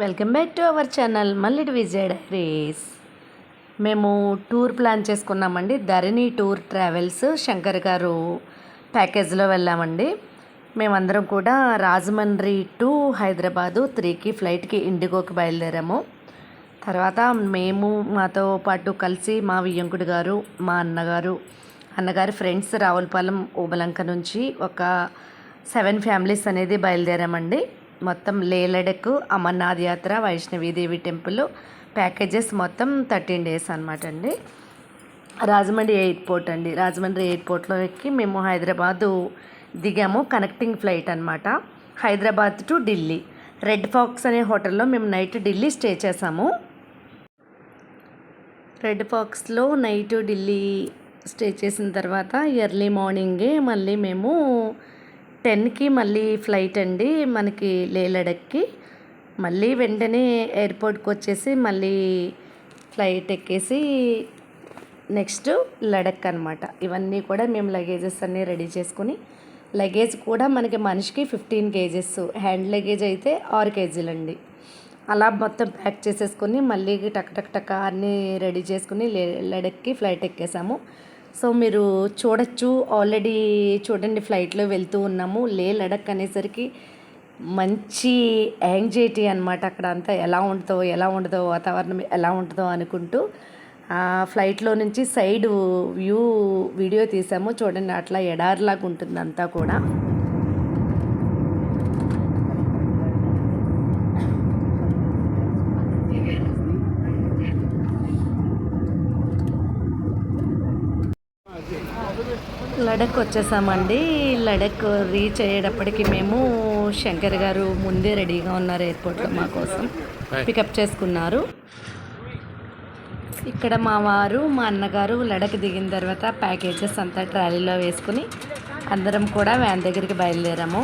Welcome back to our channel Mallidi Vijay diaries. మేము tour plan చేసుకున్నామండి. ధరణి tour travels Shankar గారు ప్యాకేజ్లో వెళ్ళామండి. మేమందరం కూడా రాజమండ్రి టు హైదరాబాదు త్రీకి ఫ్లైట్కి ఇండిగోకి బయలుదేరాము. తర్వాత మేము మాతో పాటు కలిసి మా వియ్యంకుడు గారు మా అన్నగారు అన్నగారి ఫ్రెండ్స్ రావులపాలెం ఓబలంక నుంచి ఒక సెవెన్ ఫ్యామిలీస్ అనేది బయలుదేరామండి. మొత్తం లేలడకు అమర్నాథ్ యాత్ర వైష్ణవీదేవి టెంపుల్ ప్యాకేజెస్ మొత్తం థర్టీన్ డేస్ అనమాట అండి. రాజమండ్రి ఎయిర్పోర్ట్ అండి. రాజమండ్రి ఎయిర్పోర్ట్లో ఎక్కి మేము హైదరాబాదు దిగాము. కనెక్టింగ్ ఫ్లైట్ అనమాట Hyderabad to Delhi. Red fox అనే హోటల్లో మేము నైట్ ఢిల్లీ స్టే చేసాము రెడ్ ఫాక్స్లో నైట్ ఢిల్లీ స్టే చేసిన తర్వాత ఎర్లీ మార్నింగే మళ్ళీ మేము టెన్కి మళ్ళీ ఫ్లైట్ అండి మనకి లేలడక్కి మళ్ళీ వెంటనే ఎయిర్పోర్ట్కి వచ్చేసి మళ్ళీ ఫ్లైట్ ఎక్కేసి నెక్స్ట్ లడక్ అనమాట ఇవన్నీ కూడా మేము లగేజెస్ అన్నీ రెడీ చేసుకుని లగేజ్ కూడా మనకి మనిషికి ఫిఫ్టీన్ కేజెస్ హ్యాండ్ లగేజ్ అయితే ఆరు కేజీలండి. అలా మొత్తం ప్యాక్ చేసేసుకొని మళ్ళీ టక్ టక్ టక్ అన్నీ రెడీ చేసుకుని లే లడక్కి ఫ్లైట్ ఎక్కేసాము. సో మీరు చూడొచ్చు. ఆల్రెడీ చూడండి ఫ్లైట్లో వెళ్తూ ఉన్నాము. లే లడక్ అనేసరికి మంచి యాంగ్జైటీ అనమాట అక్కడ అంతా. ఎలా ఉంటుందో ఎలా ఉండదో వాతావరణం ఎలా ఉంటుందో అనుకుంటూ ఫ్లైట్లో నుంచి సైడ్ వ్యూ వీడియో తీసాము. చూడండి అట్లా ఎడారిలాగా ఉంటుంది అంతా కూడా. లడక్ వచ్చేసామండి లడక్ రీచ్ అయ్యేటప్పటికి మేము శంకర్ గారు ముందే రెడీగా ఉన్నారు ఎయిర్పోర్ట్లో మా కోసం. పికప్ చేసుకున్నారు. ఇక్కడ మా వారు మా అన్నగారు లడక్ దిగిన తర్వాత ప్యాకేజెస్ అంతా ట్రాలీలో వేసుకుని అందరం కూడా వ్యాన్ దగ్గరికి బయలుదేరాము.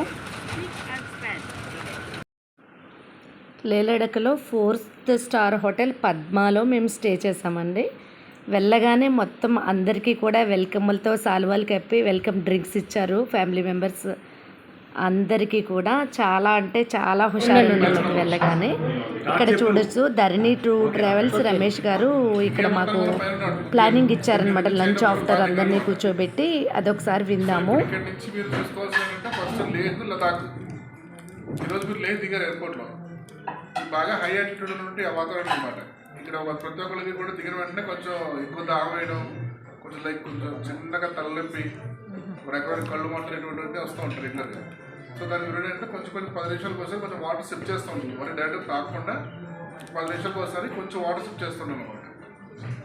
లేలడకలో ఫోర్త్ స్టార్ హోటల్ పద్మాలో మేము స్టే చేసామండి. వెళ్ళగానే మొత్తం అందరికీ కూడా వెల్కమ్లతో సాల్వాలు కప్పి వెల్కమ్ డ్రింక్స్ ఇచ్చారు ఫ్యామిలీ మెంబర్స్ అందరికీ కూడా చాలా అంటే చాలా హుషారు వెళ్ళగానే. ఇక్కడ చూడొచ్చు ధరణి టూ ట్రావెల్స్ రమేష్ గారు ఇక్కడ మాకు ప్లానింగ్ ఇచ్చారనమాట లంచ్ ఆఫ్టర్ అందరినీ కూర్చోబెట్టి అదొకసారి విందాము. ఈరోజు మీరు లేహ్ దిగారు ఎయిర్పోర్ట్లో బాగా హై ఆల్టిట్యూడ్ నుండి ఆ వాతావరణం అనమాట ఇక్కడ ప్రతి ఒక్కరికి కూడా దిగిన వెంటనే కొంచెం ఎక్కువ దాహం వేయడం కొంచెం లైక్ కొంచెం చిన్నగా తలనొప్పి రకమైన కళ్ళు మంటలు ఇటువంటివి వస్తూ ఉంటారు రెగ్యులర్గా సో మీరు ఏంటంటే కొంచెం కొంచెం పది నిమిషాలకు ఒకసారి కొంచెం వాటర్ సిప్ చేస్తూ ఉంటుంది మరి డైరెక్ట్ తాగకుండా పది నిమిషాలకు ఒకసారి కొంచెం వాటర్ సిప్ చేస్తుంటాం అనమాట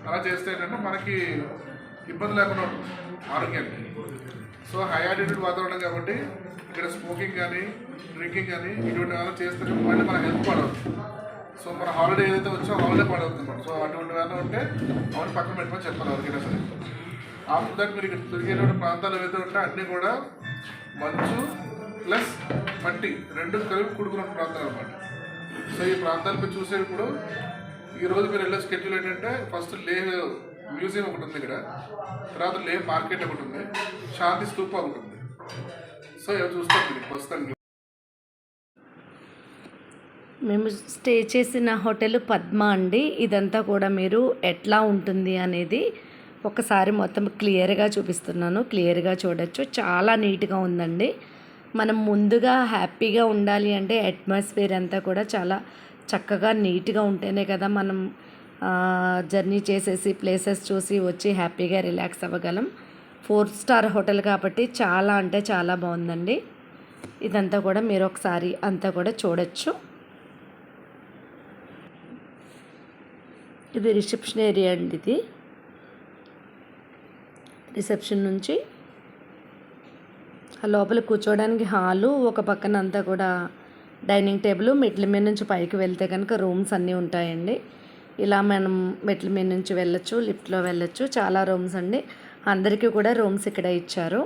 అలా చేస్తే ఏంటంటే మనకి ఇబ్బంది లేకుండా ఉంటుంది ఆరోగ్యానికి. సో హై ఆటిట్యూడ్ వాతావరణం కాబట్టి ఇక్కడ స్మోకింగ్ కానీ డ్రింకింగ్ కానీ ఇటువంటి ఏమైనా చేస్తే మళ్ళీ మన హెల్త్ పాడవుతుంది సో మన హాలిడే ఏదైతే వచ్చో హాలిడే పాడవుతుంది. సో అటువంటి ఏమైనా ఉంటే అవన్నీ పక్కన పెట్టుకొని చెప్పాలి ఎవరికైనా సరే. ఆఫ్టర్ దట్ మీరు ఇక్కడ తిరిగేటువంటి ప్రాంతాలు ఏవైతే ఉంటే అన్నీ కూడా మంచు ప్లస్ మట్టి రెండు కలిపి కూడుకున్న ప్రాంతాలు అనమాట సో ఈ ప్రాంతాలపై చూసేటప్పుడు ఈ మీరు వెళ్ళే స్కెడ్యూల్ ఏంటంటే ఫస్ట్ లే మ్యూజియం ఒకటి ఉంది ఇక్కడ. తర్వాత లే మార్కెట్ ఒకటి ఉంది. శాంతి స్తూప ఒకటి ఉంది. సో ఇవి చూస్తాం మీరు ప్రస్తుతానికి. మేము స్టే చేసిన హోటల్ పద్మ అండి. ఇదంతా కూడా మీరు ఎట్లా ఉంటుంది అనేది ఒకసారి మొత్తం క్లియర్గా చూపిస్తున్నాను. క్లియర్గా చూడొచ్చు. చాలా నీట్గా ఉందండి. మనం ముందుగా హ్యాపీగా ఉండాలి అంటే అట్మాస్ఫియర్ అంతా కూడా చాలా చక్కగా నీట్గా ఉంటేనే కదా మనం జర్నీ చేసేసి ప్లేసెస్ చూసి వచ్చి హ్యాపీగా రిలాక్స్ అవ్వగలం. ఫోర్ స్టార్ హోటల్ కాబట్టి చాలా అంటే చాలా బాగుందండి. ఇదంతా కూడా మీరు ఒకసారి అంతా కూడా చూడొచ్చు. ఇది రిసెప్షన్ ఏరియా అండి ఇది. రిసెప్షన్ నుంచి ఆ లోపల కూర్చోవడానికి హాలు ఒక పక్కన అంతా కూడా డైనింగ్ టేబుల్ మెట్ల మీద నుంచి పైకి వెళ్తే కనుక రూమ్స్ అన్నీ ఉంటాయండి. ఇలా మనం మెట్ల మీద నుంచి వెళ్ళొచ్చు లిఫ్ట్లో వెళ్ళొచ్చు. చాలా రూమ్స్ అండి. అందరికీ కూడా రూమ్స్ ఇక్కడ ఇచ్చారు.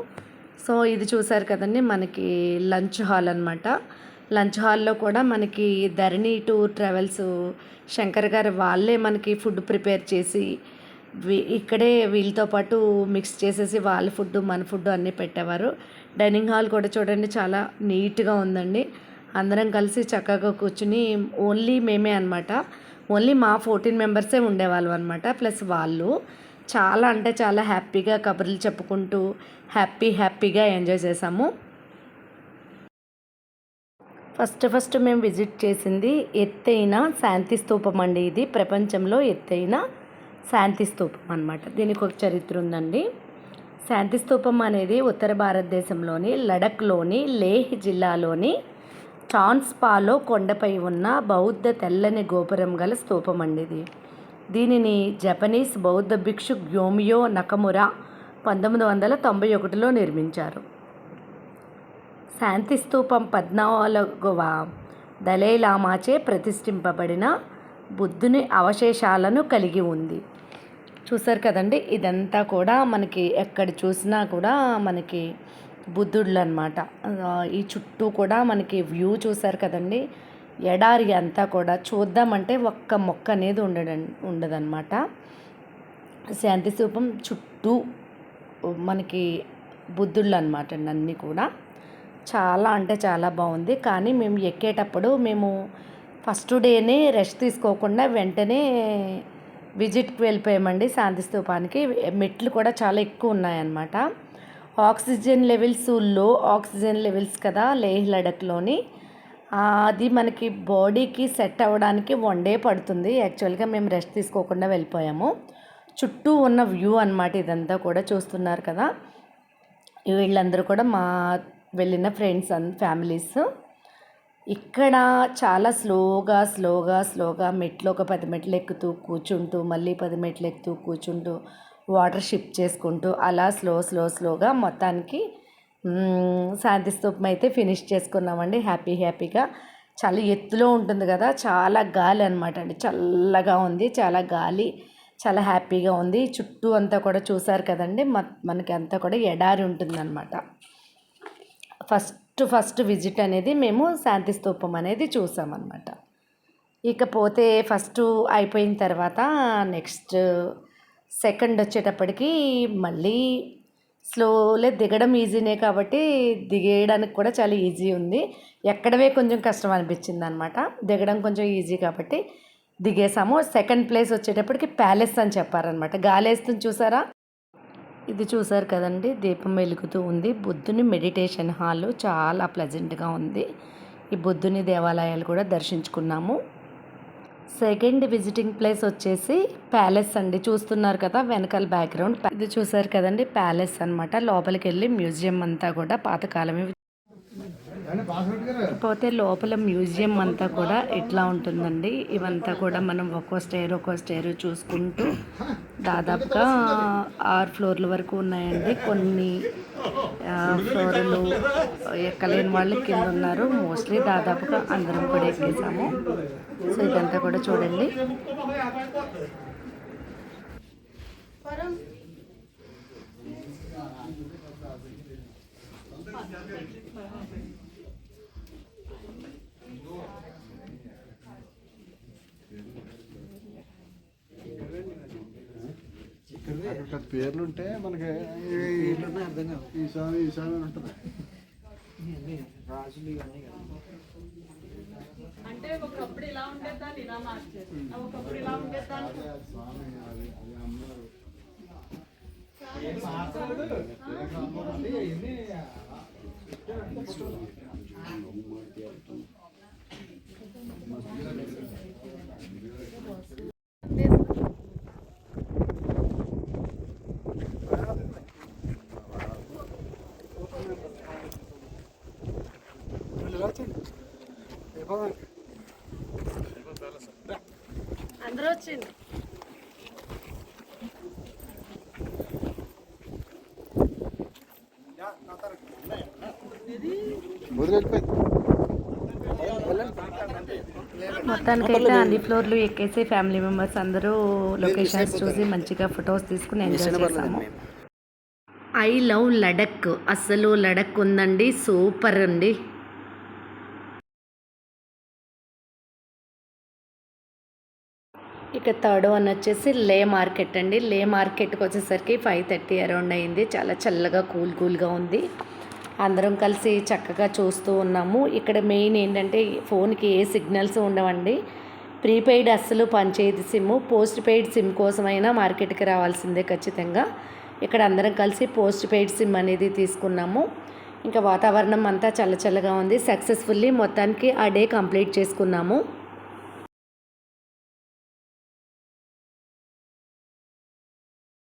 సో ఇది చూసారు కదండి మనకి లంచ్ హాల్ అనమాట లంచ్ హాల్లో కూడా మనకి ధరణి టూర్ ట్రావెల్స్ శంకర్ గారు వాళ్ళే మనకి ఫుడ్ ప్రిపేర్ చేసి వీ- ఇక్కడే వీళ్ళతో పాటు మిక్స్ చేసేసి వాళ్ళ ఫుడ్ మన ఫుడ్ అన్నీ పెట్టేవారు. డైనింగ్ హాల్ కూడా చూడండి చాలా నీట్గా ఉందండి. అందరం కలిసి చక్కగా కూర్చుని ఓన్లీ మేమే అనమాట ఓన్లీ మా ఫోర్టీన్ మెంబర్సే ఉండేవాళ్ళం అనమాట ప్లస్ వాళ్ళు చాలా అంటే చాలా హ్యాపీగా కబుర్లు చెప్పుకుంటూ హ్యాపీ హ్యాపీగా ఎంజాయ్ చేసాము. ఫస్ట్ ఫస్ట్ మేము విజిట్ చేసింది ఎత్తైన శాంతి స్తూపం అండి ఇది. ప్రపంచంలో ఎత్తైన శాంతి స్తూపం అన్నమాట. దీనికి ఒక చరిత్ర ఉందండి. శాంతి స్తూపం అనేది ఉత్తర భారతదేశంలోని లడఖ్లోని లేహ్ జిల్లాలోని చాన్స్పాలో కొండపై ఉన్న బౌద్ధ తెల్లని గోపురం గల స్తూపం అండి ఇది. దీనిని జపనీస్ బౌద్ధ భిక్షు గ్యోమియో నకమురా పంతొమ్మిది వందల తొంభై ఒకటిలో నిర్మించారు. శాంతి స్థూపం పద్నాలుగవ దలైలామాచే ప్రతిష్ఠింపబడిన బుద్ధుని అవశేషాలను కలిగి ఉంది. చూసారు కదండి? ఇదంతా కూడా మనకి ఎక్కడ చూసినా కూడా మనకి బుద్ధుళ్ళు అనమాట ఈ చుట్టూ కూడా మనకి వ్యూ చూసారు కదండి? ఎడారి అంతా కూడా చూద్దామంటే ఒక్క మొక్క అనేది ఉండడం ఉండదన్నమాట శాంతి స్తూపం చుట్టూ మనకి బుద్ధుళ్ళు అనమాట అండి అన్నీ కూడా. చాలా అంటే చాలా బాగుంది. కానీ మేము ఎక్కేటప్పుడు మేము ఫస్ట్ డేనే రెస్ట్ తీసుకోకుండా వెంటనే విజిట్కి వెళ్ళిపోయామండి శాంతి స్థూపానికి. మెట్లు కూడా చాలా ఎక్కువ ఉన్నాయన్నమాట. ఆక్సిజన్ లెవెల్స్లో ఆక్సిజన్ లెవెల్స్ కదా లేహ్ లడఖ్లోని. అది మనకి బాడీకి సెట్ అవ్వడానికి వన్ డే పడుతుంది. యాక్చువల్గా మేము రెస్ట్ తీసుకోకుండా వెళ్ళిపోయాము. చుట్టూ ఉన్న వ్యూ అనమాట ఇదంతా కూడా చూస్తున్నారు కదా. వీళ్ళందరూ కూడా మా వెళ్ళిన ఫ్రెండ్స్ అండ్ ఫ్యామిలీస్. ఇక్కడ చాలా స్లోగా స్లోగా స్లోగా మెట్లు ఒక పది మెట్లు ఎక్కుతూ కూర్చుంటూ మళ్ళీ పది మెట్లు ఎక్కుతూ కూర్చుంటూ వాటర్ షిప్ చేసుకుంటూ అలా స్లో స్లో స్లోగా మొత్తానికి శాంతి స్తూపం అయితే ఫినిష్ చేసుకున్నామండి. హ్యాపీ హ్యాపీగా. చాలా ఎత్తులో ఉంటుంది కదా చాలా గాలి అనమాట అండి. చల్లగా ఉంది చాలా గాలి చాలా హ్యాపీగా ఉంది. చుట్టూ అంతా కూడా చూసారు కదండి మనకి అంతా కూడా ఎడారి ఉంటుందన్నమాట. ఫస్ట్ ఫస్ట్ విజిట్ అనేది మేము శాంతి స్తూపం అనేది చూసామన్నమాట. ఇకపోతే ఫస్ట్ అయిపోయిన తర్వాత నెక్స్ట్ సెకండ్ వచ్చేటప్పటికి మళ్ళీ స్లోలే దిగడం ఈజీనే కాబట్టి దిగేయడానికి కూడా చాలా ఈజీ ఉంది. ఎక్కడవే కొంచెం కష్టం అనిపించింది అనమాట దిగడం కొంచెం ఈజీ కాబట్టి దిగేసాము. సెకండ్ ప్లేస్ వచ్చేటప్పటికి ప్యాలెస్ అని చెప్పారనమాట గాలేస్తుంది చూసారా? ఇది చూసారు కదండి దీపం వెలుగుతూ ఉంది. బుద్ధుని మెడిటేషన్ హాల్ చాలా ప్లెజెంట్గా ఉంది. ఈ బుద్ధుని దేవాలయాలు కూడా దర్శించుకున్నాము. సెకండ్ విజిటింగ్ ప్లేస్ వచ్చేసి ప్యాలెస్ అండి. చూస్తున్నారు కదా వెనకాల బ్యాక్గ్రౌండ్. ఇది చూసారు కదండి ప్యాలెస్ అన్నమాట. లోపలికి వెళ్ళి మ్యూజియం అంతా కూడా పాతకాలమే పోతే లోపల మ్యూజియం అంతా కూడా ఎట్లా ఉంటుందండి. ఇవంతా కూడా మనం ఒక్కో స్టేర్ ఒక్కో స్టేర్ చూసుకుంటూ దాదాపుగా ఆరు ఫ్లోర్ల వరకు ఉన్నాయండి. కొన్ని ఫ్లోర్లు ఎక్కలేని వాళ్ళు కింద ఉన్నారు. మోస్ట్లీ దాదాపుగా అందరం కూడా ఎక్కేసాము. సో ఇదంతా కూడా చూడండి. అక్కడ పేర్లు ఉంటే మనకి ఈ స్వామి ఈ స్వామి అని ఉంటుంది అంటే ఒకప్పుడు ఇలా ఉండేదాన్ని ఇలా మార్చేది ఒకప్పుడు ఇలా ఉండేదాన్ని స్వామి అది అది అమ్మవారు అందరూ వచ్చింది వదిలిపోయింది మొత్తానికైతే అన్ని ఫ్లోర్లు ఎక్కేసి ఫ్యామిలీ మెంబర్స్ అందరూ లొకేషన్స్ చూసి మంచిగా ఫొటోస్ తీసుకుని ఎంజాయ్ చేసాము. I love Ladakh. అసలు లడక్ ఉందండి. సూపర్ అండి. ఇక థర్డ్ వన్ వచ్చేసి లే మార్కెట్ అండి. లే మార్కెట్కి వచ్చేసరికి ఫైవ్ థర్టీ అరౌండ్ అయింది. చాలా చల్లగా కూల్ కూల్గా ఉంది. అందరం కలిసి చక్కగా చూస్తూ ఉన్నాము. ఇక్కడ మెయిన్ ఏంటంటే ఫోన్కి ఏ సిగ్నల్స్ ఉండవండి. ప్రీపెయిడ్ అస్సలు పనిచేయదు సిమ్. పోస్ట్ పెయిడ్ సిమ్ కోసమైనా మార్కెట్కి రావాల్సిందే ఖచ్చితంగా. ఇక్కడ అందరం కలిసి పోస్ట్ పెయిడ్ సిమ్ అనేది తీసుకున్నాము. ఇంకా వాతావరణం అంతా చల్లచల్లగా ఉంది. సక్సెస్ఫుల్లీ మొత్తానికి ఆ డే కంప్లీట్ చేసుకున్నాము.